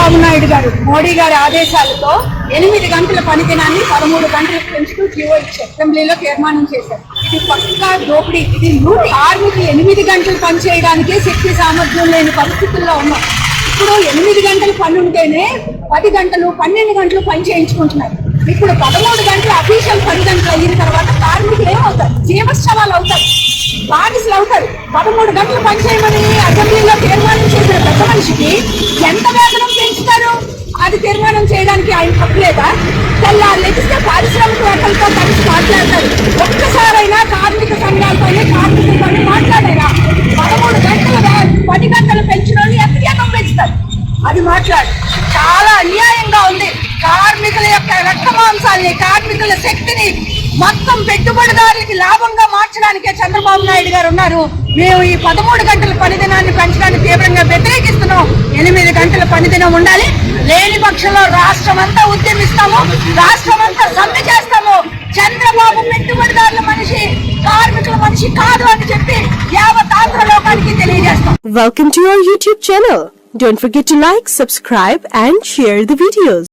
చంద్రబాబు నాయుడు గారు మోడీ గారి ఆదేశాలతో ఎనిమిది గంటల పనిదినాన్ని పదమూడు గంటలకు పెంచుతూ జీవో ఇచ్చారు. అసెంబ్లీలో తీర్మానం చేశారు. ఇది పక్కా దోపిడీ. ఇది నూట ఆర్మీకి ఎనిమిది గంటలు పనిచేయడానికే శక్తి సామర్థ్యం లేని పరిస్థితుల్లో ఉన్నాం. ఇప్పుడు ఎనిమిది గంటలు పని ఉంటేనే పది గంటలు పన్నెండు గంటలు పని చేయించుకుంటున్నారు. ఇప్పుడు పదమూడు గంటలు అఫీషియల్ పని గంటలు అయిన తర్వాత కార్మికులు ఏమవుతారు? జీవశ్రవాలు అవుతారు. బానిసలు అవుతారు. పదమూడు గంటలు పని చేయమని అసెంబ్లీలో తీర్మానం చేసిన పెద్ద మనిషికి ఎంత వేతనం పెంచుతారు అది తీర్మానం చేయడానికి ఆయన తప్పలేదా తెల్లారు లెగిస్తే పారిశ్రామికవేత్తలతో కలిసి మాట్లాడతారు. ఒక్కసారైనా కార్మిక సంఘాలతోనే కార్మికులతోనే మాట్లాడారా? పదమూడు గంటల పది గంటలు పెంచిన వాళ్ళు పెంచుతారు అది మాట్లాడు. చాలా అన్యాయంగా ఉంది. కార్మికుల యొక్క రక్త మాంసాన్ని కార్మికుల శక్తిని మొత్తం పెట్టుబడిదారులకి లాభంగా మార్చడానికే చంద్రబాబు నాయుడు గారు ఉన్నారు. మేము ఈ పదమూడు గంటల పనిదినాన్ని పెంచడానికి తీవ్రంగా వ్యతిరేకి పనిదినం ఉండాలి. లేని పక్షంలో రాష్ట్రం అంతా ఉద్యమిస్తాము. రాష్ట్రం అంతా సమ్మె చేస్తాము. చంద్రబాబు పెట్టుబడిదారుల మనిషి కార్మికుల మనిషి కాదు అని చెప్పి యావత్ ఆంధ్ర లోకానికి తెలియజేస్తాం. Welcome to your YouTube channel Don't forget to like, subscribe and share the videos.